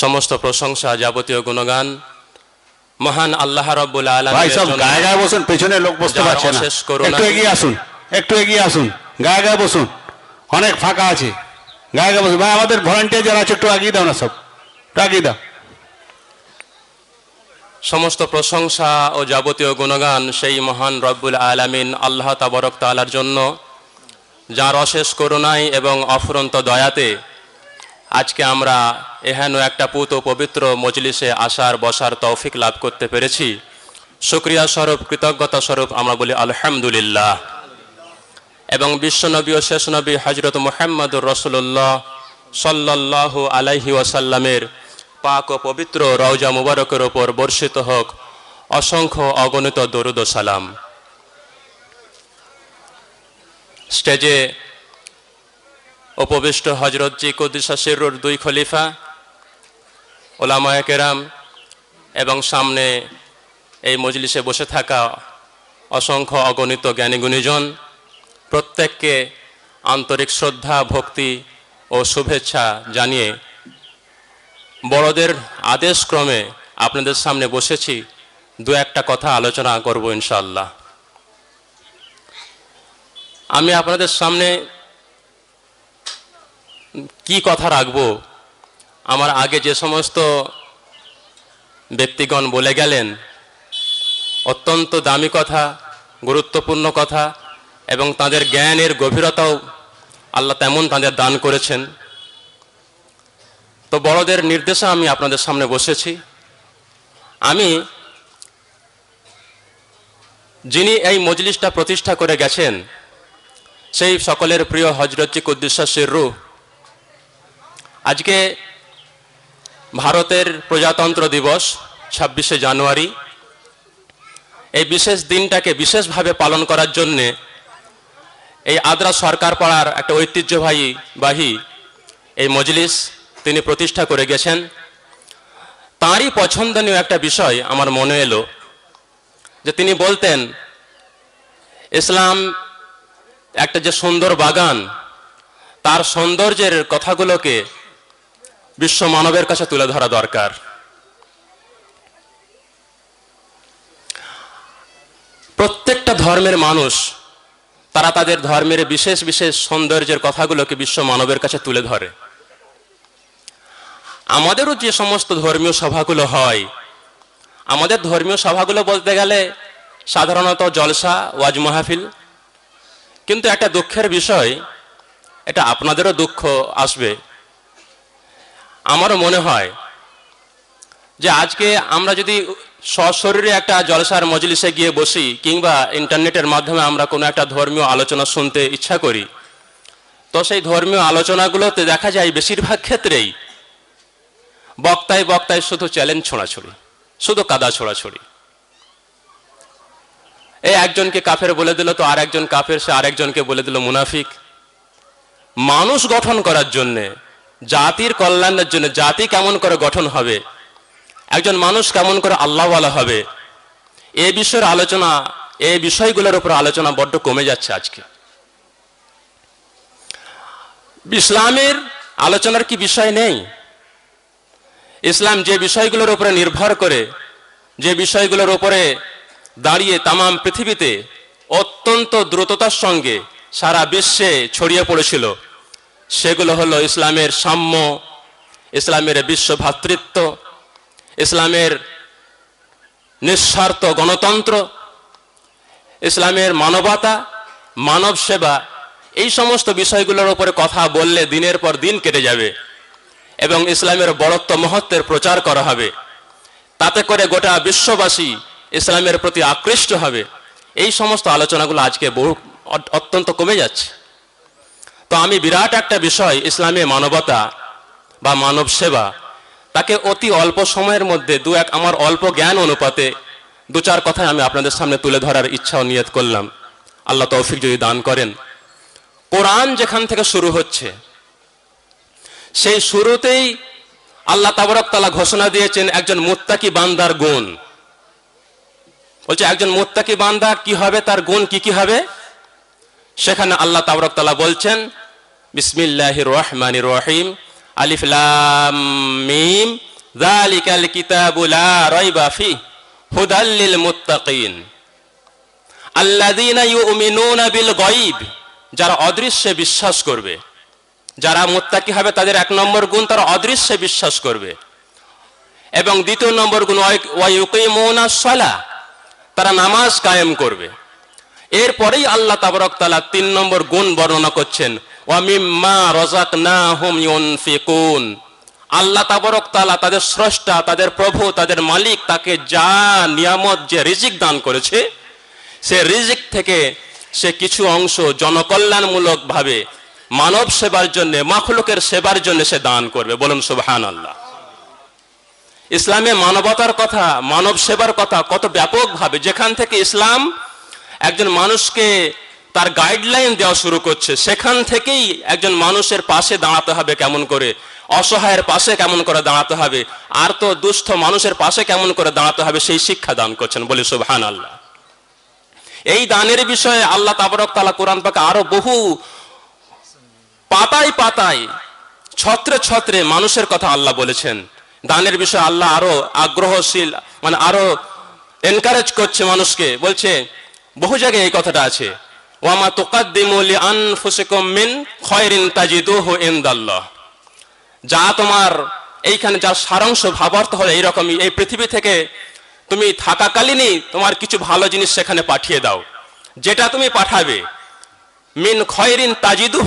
সমস্ত প্রশংসা যাবতীয় গুণগান। মহান আল্লাহ রব্বুল ভাই সব আলম গায়ে গায়ে বসুন পেছনে লোক বসতে পারছে না। একটু এগিয়ে আসুন একটু এগিয়ে আসুন গায়ে গায়ে বসুন। অনেক ফাঁকা আছে। গায়ে গায়ে বসুন। ভাই আমাদের ভলান্টিয়ার যারা আছে একটু আগিয়ে দাও না সব। একটু আগিয়ে দাও। সমস্ত প্রশংসা ও যাবতীয় গুণগান সেই মহান রব্বুল আলামিন আল্লাহ তাবরক তালার জন্য। যার অশেষ করুণায় এবং অফুরন্ত দয়াতে আজকে আমরা এহেন একটা পুত ও পবিত্র মজলিসে আসার, বসার তৌফিক লাভ করতে পেরেছি। শুক্রিয়া স্বরূপ, কৃতজ্ঞতা স্বরূপ আমরা বলি আলহামদুলিল্লাহ। এবং বিশ্বনবী ও শেষ নবী হজরত মুহাম্মদুর রসুল্লাহ সাল্লাহ আলাইহি ওয়াসাল্লামের পাক ও পবিত্র রওজা মুবারকের ওপর বর্ষিত হোক। অসংখ্য অগণিত দরুদ সালাম। স্টেজে উপবিষ্ট হজরতজি কুদ্দিসা শিরুর দুই খলিফা ওলামায় কেরাম এবং সামনে এই মজলিসে বসে থাকা অসংখ্য অগণিত জ্ঞানী গুণীজন, প্রত্যেককে আন্তরিক শ্রদ্ধা, ভক্তি ও শুভেচ্ছা জানিয়ে বড়দের আদেশক্রমে আপনাদের সামনে বসেছি। দু একটা কথা আলোচনা করব ইনশাল্লাহ আমি আপনাদের সামনে কি কথা রাখব? আমার আগে যে সমস্ত ব্যক্তিগণ বলে গেলেন, অত্যন্ত দামি কথা, গুরুত্বপূর্ণ কথা, এবং তাদের জ্ঞানের গভীরতাও আল্লাহ তেমন তাদের দান করেছেন। তো বড়দের নির্দেশে আমি আপনাদের সামনে বসেছি। আমি যিনি এই মজলিসটা প্রতিষ্ঠা করে গেছেন, সেই সকলের প্রিয় হজরতজি কুদ্দুসা শিররু আজকে ভারতের প্রজাতন্ত্র দিবস, ছাব্বিশে জানুয়ারি। এই বিশেষ দিনটাকে বিশেষভাবে পালন করার জন্যে এই আদ্রা সরকার পাড়ার একটা ঐতিহ্যবাহী বাহী এই মজলিস তিনি প্রতিষ্ঠা করে গেছেন। তাঁরই পছন্দনীয় একটা বিষয় আমার মনে এলো, যে তিনি বলতেন, ইসলাম একটা যে সুন্দর বাগান, তার সৌন্দর্যের কথাগুলোকে বিশ্ব মানবের কাছে তুলে ধরা দরকার। প্রত্যেকটা ধর্মের মানুষ, তারা তাদের ধর্মের বিশেষ বিশেষ সৌন্দর্যের কথাগুলোকে বিশ্ব মানবের কাছে তুলে ধরে। আমাদেরও যে সমস্ত ধর্মীয় সভাগুলো হয়, আমাদের ধর্মীয় সভাগুলো বলতে গেলে সাধারণত জলসা, ওয়াজ মাহফিল। কিন্তু একটা দুঃখের বিষয়, এটা আপনাদেরও দুঃখ আসবে। আমারও মনে হয় যে আজকে আমরা যদি সশরীরে একটা জলসার মজলিসে গিয়ে বসি কিংবা ইন্টারনেটের মাধ্যমে আমরা কোনো একটা ধর্মীয় আলোচনা শুনতে ইচ্ছা করি, তো সেই ধর্মীয় আলোচনাগুলোতে দেখা যায় বেশিরভাগ ক্ষেত্রেই বক্তায় বক্তায় শুধু চ্যালেঞ্জ ছোঁড়াছড়ি, শুধু কাদা ছোড়াছড়ি। এই একজনকে কাফের বলে দিল, তো আর একজন কাফের, সে আরেকজনকে বলে দিল মুনাফিক। মানুষ গঠন করার জন্যে জাতির কল্যাণের জন্য জাতি কেমন করে গঠন হবে? একজন মানুষ কেমন করে আল্লাহওয়ালা হবে? এ বিষয়ের আলোচনা এই বিষয়গুলোর উপর আলোচনা বড্ড কমে যাচ্ছে আজকে। ইসলামের আলোচনার কি বিষয় নেই? ইসলাম যে বিষয়গুলোর উপরে নির্ভর করে, যে বিষয়গুলোর উপরে দাঁড়িয়ে তামাম পৃথিবীতে অত্যন্ত দ্রুততার সঙ্গে সারা বিশ্বে ছড়িয়ে পড়েছিল। সেগুলো হলো ইসলামের সাম্য, ইসলামের বিশ্ব ভ্রাতৃত্ব ইসলামের নিঃস্বার্থ গণতন্ত্র, ইসলামের মানবতা, মানব সেবা, এই সমস্ত বিষয়গুলোর উপরে কথা বললে দিনের পর দিন কেটে যাবে এবং ইসলামের বড়ত্ব মহত্বের প্রচার করা হবে। তাতে করে গোটা বিশ্ববাসী ইসলামের প্রতি আকৃষ্ট হবে। এই সমস্ত আলোচনাগুলো আজকে বহু অত্যন্ত কমে যাচ্ছে। তো আমি বিরাট একটা বিষয়, ইসলামে মানবতা বা মানব সেবা, তাকে অতি অল্প সময়ের মধ্যে দু এক আমার অল্প জ্ঞান অনুপাতে দু চার কথায় আমি আপনাদের সামনে তুলে ধরার ইচ্ছা ও নিয়ত করলাম। আল্লাহ তৌফিক যদি দান করেন। কোরআন যেখান থেকে শুরু হচ্ছে, সেই শুরুতেই আল্লাহ তাবরকতালা ঘোষণা দিয়েছেন, একজন মুত্তাকি বান্দার গুণ। বলছে, একজন মুত্তাকি বান্দা কি হবে, তার গুণ কি কি হবে? সেখানে আল্লাহ তাবরক তালা বলছেন বিসমিল্লাহির রহমানির রহিম আলিফ লাম মিম। যালিকাল কিতাবু লা রাইবা ফি হুদাল লিল মুত্তাকিন। আল্লাযীনা ইউমিনুনা বিল গায়ব। যারা অদৃশ্যে বিশ্বাস করবে। যারা মুত্তাকি হবে, তাদের এক নম্বর গুণ তারা অদৃশ্যে বিশ্বাস করবে। এবং দ্বিতীয় নম্বর গুণ ওয়াইউকিমুনা সালাহ তারা নামাজ কায়েম করবে। এরপরেই আল্লাহ তাবরক তালা তিন নম্বর গুণ বর্ণনা করছেন ওয়ামিম্মা রজাক না হুম ইউনফিকুন। আল্লাহ তাবরক তালা তাদের স্রষ্টা, তাদের প্রভু, তাদের মালিক, তাকে যা নিয়ামত, যে রিজিক দান করেছে, সে রিজিক থেকে সে কিছু অংশ জনকল্যাণমূলক ভাবে মানব সেবার জন্য, মাখলুকের সেবার জন্য সে দান করবে। বলুন সুবহান আল্লাহ ইসলামে মানবতার কথা, মানব সেবার কথা কত ব্যাপকভাবে, যেখান থেকে ইসলাম একজন মানুষকে তার গাইডলাইন দেওয়া শুরু করছে। সেখান থেকেই একজন মানুষের পাশে দাঁড়াতে হবে কেমন করে? অসহায়ের পাশে কেমন করে দাঁড়াতে হবে? আর তো দুস্থ মানুষের পাশে কেমন করে দাঁড়াতে হবে? সেই শিক্ষা দান করছেন। বলে সুবহান আল্লাহ এই দানের বিষয়ে আল্লাহ তাবরক তালা কোরআন পাকে আরও বহু পাতায় পাতায়, ছত্রে ছত্রে মানুষের কথা আল্লাহ বলেছেন। দানের বিষয়ে আল্লাহ আরও আগ্রহশীল মানে আরও এনকারেজ করছে মানুষকে। বলছে, বহু জায়গায় এই কথাটা আছে। ওয়ামা তুকাদ্দিমু লিআনফুসিকুম মিন খায়রিন তাজিদুহু ইনদাল্লাহ। যা তোমার এইখানে যার সারাংশ ভাবার্থ হলো এইরকমই এই পৃথিবী থেকে তুমি থাকাকালীনই তোমার কিছু ভালো জিনিস সেখানে পাঠিয়ে দাও। যেটা তুমি পাঠাবে, মিন খয়রিন তাজিদু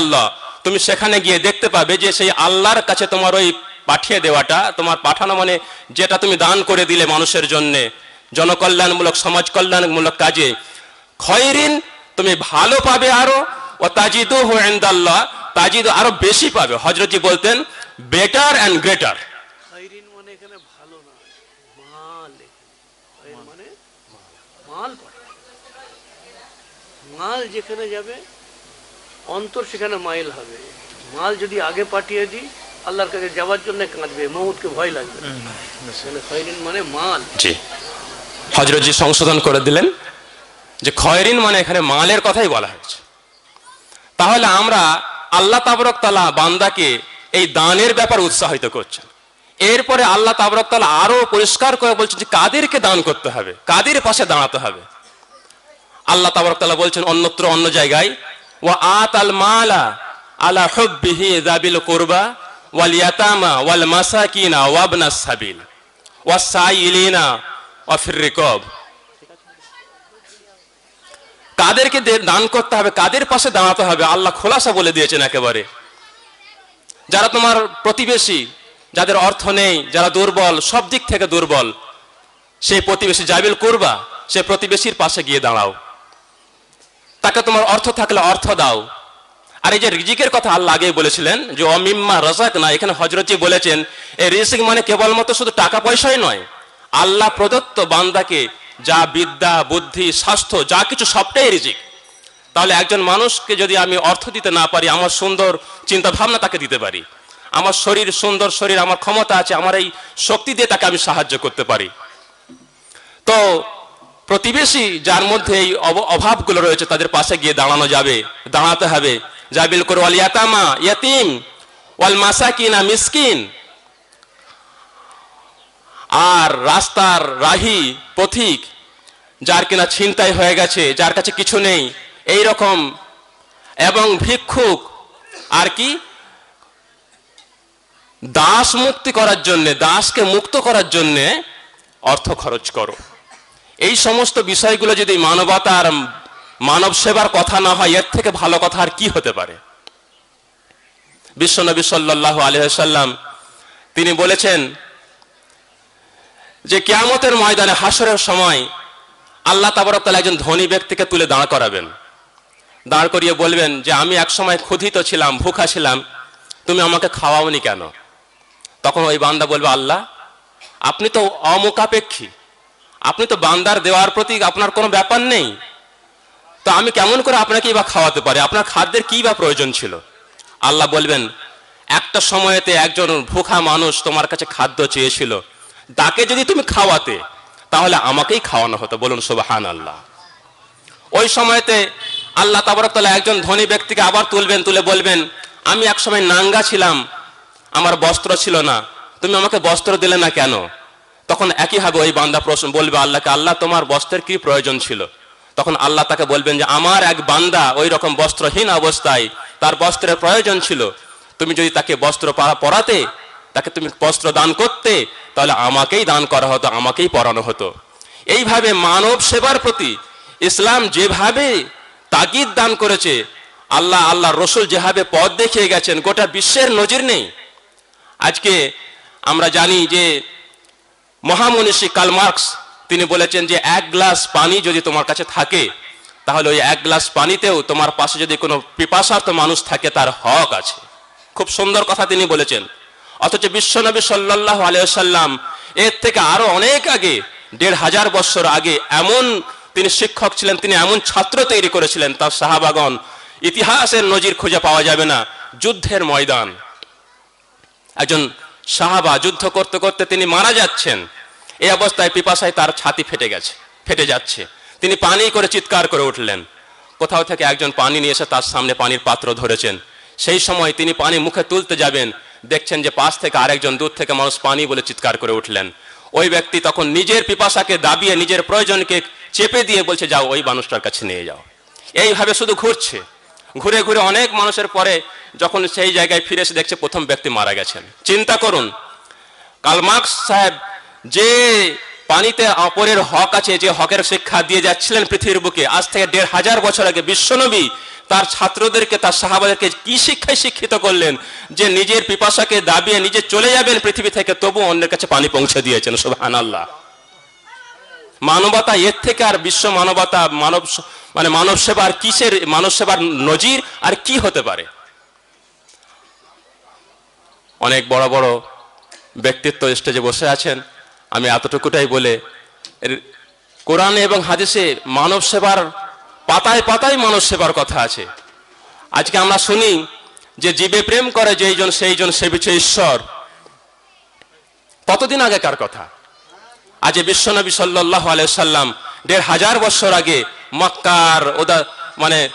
আল্লাহ তুমি সেখানে গিয়ে দেখতে পাবে যে সেই আল্লাহর কাছে তোমার ওই পাঠিয়ে দেওয়াটা, তোমার পাঠানো মানে যেটা তুমি দান করে দিলে মানুষের জন্য, জনকল্যাণমূলক সমাজ কল্যাণমূলক কাজে। খয়রিন তুমি ভালো পাবে আরও ও তাজিদু আল্লাহ তাজিদ আরও বেশি পাবে। হজরতজি বলতেন বেটার অ্যান্ড গ্রেটার খাইরিন মানে এখানে ভালো না মাল এখানে। খাইর মানে মাল পাঠায়। মাল যেখানে যাবে অন্তর সেখানে মাইল হবে। মাল যদি আগে পাঠিয়ে দিই আল্লাহর কাছে যাওয়ার জন্য কাঁদবে মহুদকে ভয় লাগবে মানে মাল। জি। হজরতজি সংশোধন করে দিলেন যে খয়রিন মানে এখানে মালের কথাই বলা হয়েছে। তাহলে আমরা আল্লাহ তাবরক তালা বান্দাকে এই দানের ব্যাপার উৎসাহিত করছেন। এরপরে আল্লাহ তাবরক তালা আরও পরিষ্কার করে বলছেন যে কাদেরকে দান করতে হবে, কাদের পাশে দাঁড়াতে হবে। আল্লাহ তাবরক তালা বলছেন, অন্যত্র অন্য জায়গায়, ওয়া আত আল মালা আলা হুব্বিহি যাবিল কুরবা ওয়াল ইয়াতামা ওয়াল মাসাকিনা ওয়াবনাস সাবিল। ওয়াসাইলিনা ওয়াফির রিকব। কাদেরকে দান করতে হবে, কাদের পাশে দাঁড়াতে হবে? আল্লাহ খোলাসা বলে দিয়েছেন একেবারে। যারা তোমার প্রতিবেশী, যাদের অর্থ নেই, যারা দুর্বল, সব দিক থেকে দুর্বল, সেই প্রতিবেশী জাবিল করবা, সে প্রতিবেশীর পাশে গিয়ে দাঁড়াও। তাকে তোমার অর্থ থাকলে অর্থ দাও। আর এই যে রিজিকের কথা আল্লাহ আগেই বলেছিলেন, যে অমিম্মা রাজাক না, এখানে হজরতজি বলেছেন, এই রিজিক মানে কেবলমাত্র শুধু টাকা পয়সাই নয়, আল্লাহ প্রদত্ত বান্দাকে যা বিদ্যা, বুদ্ধি, স্বাস্থ্য, যা কিছু সবটাই রিজিক। তাহলে একজন মানুষকে যদি আমি অর্থ দিতে না পারি, আমার সুন্দর চিন্তা ভাবনা তাকে দিতে পারি। আমার শরীর সুন্দর, শরীর আমার ক্ষমতা আছে, আমার এই শক্তি দিয়ে তাকে আমি সাহায্য করতে পারি। তো প্রতিবেশী যার মধ্যে এই অভাবগুলো রয়েছে, তাদের পাশে গিয়ে দাঁড়ানো যাবে, দাঁড়াতে হবে। জাবিল করে ইয়াতামা ইয়াতিম ওয়াল মাসাকিনা মিসকিন। আর রাস্তার রাহি পথিক, যার কিনা ছিনতাই হয়ে গেছে, যার কাছে কিছু নেই, এই রকম। এবং ভিক্ষুক, আর কি? দাস মুক্তি করার জন্য, দাসকে মুক্ত করার জন্য অর্থ খরচ করো। এই সমস্ত বিষয়গুলো যদি মানবতার মানব সেবার কথা না হয়, এর থেকে ভালো কথা আর কি হতে পারে? বিশ্বনবী সাল্লাহ আলহাম তিনি বলেছেন যে কেয়ামতের ময়দানে হাসরের সময় আল্লাহ তাবরকাল একজন ধনী ব্যক্তিকে তুলে দাঁড় করাবেন। দাঁড় করিয়ে বলবেন যে, আমি এক সময় ক্ষুধিত ছিলাম, ভুখা ছিলাম, তুমি আমাকে খাওয়াওনি কেন? তখন ওই বান্দা বলবে, আল্লাহ, আপনি তো অমুখাপেক্ষী। আপনি তো বান্দার দেওয়ার প্রতি আপনার কোনো ব্যাপার নেই। তো আমি কেমন করে আপনাকেই বা খাওয়াতে পারি? আপনার খাদ্যের কি বা প্রয়োজন ছিল? আল্লাহ বলবেন, একটা সময়েতে একজন ভুখা মানুষ তোমার কাছে খাদ্য চেয়েছিল। তাকে যদি তুমি খাওয়াতে, তাহলে আমাকেই খাওয়ানো হতো। বলুন সুবাহান আল্লাহ ওই সময়তে আল্লাহ তাবরকতলা একজন ধনী ব্যক্তিকে আবার তুলবেন, তুলে বলবেন, আমি এক সময় নাঙ্গা ছিলাম, আমার বস্ত্র ছিল না, তুমি আমাকে বস্ত্র দিলে না কেন? তখন একইভাবে ওই বান্দা প্রশ্ন, বলবে আল্লাহকে, আল্লাহ, তোমার বস্ত্রের কি প্রয়োজন ছিল? তখন আল্লাহ তাকে বলবেন যে, আমার এক বান্দা ওই রকম বস্ত্রহীন অবস্থায় তার বস্ত্রের প্রয়োজন ছিল। তুমি যদি তাকে বস্ত্র পরা- পরাতে তাকে তুমি বস্ত্র দান করতে, তাহলে আমাকেই দান করা হতো, আমাকেই পরানো হতো। এইভাবে মানব সেবার প্রতি ইসলাম যেভাবে তাগিদ দান করেছে, আল্লাহ আল্লাহ রসুল যেভাবে পথ দেখিয়ে গেছেন, গোটা বিশ্বের নজির নেই। আজকে আমরা জানি যে মহামনীষী কার্ল মার্কস, তিনি বলেছেন যে এক গ্লাস পানি যদি তোমার কাছে থাকে, তাহলে ওই এক গ্লাস পানিতেও তোমার পাশে যদি কোনো পিপাসার্থ মানুষ থাকে, তার হক আছে। খুব সুন্দর কথা তিনি বলেছেন। অথচ বিশ্বনবী সাল্লাহ আলিয়াল্লাম এর থেকে আরও অনেক আগে, দেড় হাজার বছর আগে এমন তিনি শিক্ষক ছিলেন, তিনি এমন ছাত্র তৈরি করেছিলেন, তার সাহাবাগন ইতিহাসের নজির খুঁজে পাওয়া যাবে না, যুদ্ধের ময়দান। একজন সাহাবা যুদ্ধ করতে করতে তিনি মারা যাচ্ছেন, এই অবস্থায় পিপাসায় তার ছাতি ফেটে গেছে, ফেটে যাচ্ছে। তিনি পানি করে চিৎকার করে উঠলেন। কোথাও থেকে একজন পানি নিয়ে এসে তার সামনে পানির পাত্র ধরেছেন। সেই সময় তিনি পানি মুখে তুলতে যাবেন দেখছেন যে পাশ থেকে আরেকজন, দূর থেকে মানুষ পানি বলে চিৎকার করে উঠলেন। ওই ব্যক্তি তখন নিজের পিপাসাকে দাবিয়ে, নিজের প্রয়োজনকে চেপে দিয়ে বলছে, যাও, ওই মানুষটার কাছে নিয়ে যাও। এইভাবে শুধু ঘুরছে। ঘুরে ঘুরে অনেক মানুষের পরে যখন সেই জায়গায় ফিরে এসে দেখছে, প্রথম ব্যক্তি মারা গেছেন। চিন্তা করুন কালমার্কস সাহেব যে পানিতে অপরের হক আছে, যে হকের শিক্ষা দিয়ে যাচ্ছিলেন পৃথিবীর বুকে। আজ থেকে দেড় হাজার বছর আগে বিশ্বনবী তার ছাত্রদেরকে, তার সাহাবাদেরকে কি শিক্ষায় শিক্ষিত করলেন? যে নিজের পিপাসাকে দাবিয়ে নিজে চলে যাবেন পৃথিবী থেকে তবু অন্যের কাছে পানি পৌঁছে দিয়েছেন। সুবহান আল্লাহ মানবতা, এর থেকে আর বিশ্ব মানবতা, মানব মানে মানব সেবার কিসের, মানব সেবার নজির আর কি হতে পারে? অনেক বড় বড় ব্যক্তিত্ব স্টেজে বসে আছেন। আমি এতটুকুটাই বলে কোরআনে এবং হাদিসে মানব সেবার পাতায় পাতায় মানব সেবার কথা আছে। আজকে আমরা শুনি যে জীবে প্রেম করে যেইজন সেইজন সেবিছে ঈশ্বর। কতদিন আগেকার কথা? আজ বিশ্বনবী সাল্লাহ সাল্লাম দেড় হাজার বছর আগে মক্কার ওদা মানে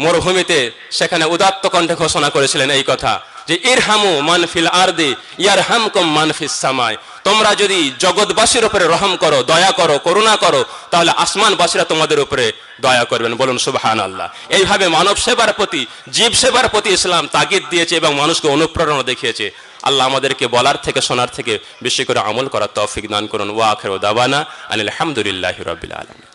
মরুভূমিতে সেখানে উদাত্ত কণ্ঠে ঘোষণা করেছিলেন এই কথা যে, ইরহামু মানফিল আরদি ইয়ার হামকম মানফিস সামায় তোমরা যদি জগৎবাসীর উপরে রহম করো, দয়া করো, করুণা করো, তাহলে আসমানবাসীরা তোমাদের উপরে দয়া করবেন। বলুন সুবাহান আল্লাহ এইভাবে মানব সেবার প্রতি জীব সেবার প্রতি ইসলাম তাগিদ দিয়েছে এবং মানুষকে অনুপ্রেরণা দেখিয়েছে। আল্লাহ আমাদেরকে বলার থেকে, শোনার থেকে বেশি করে আমল করার তৌফিক দান করুন। ওয়া আখের দাবানা আনিল হামদুলিল্লাহি রাব্বিল আলামিন।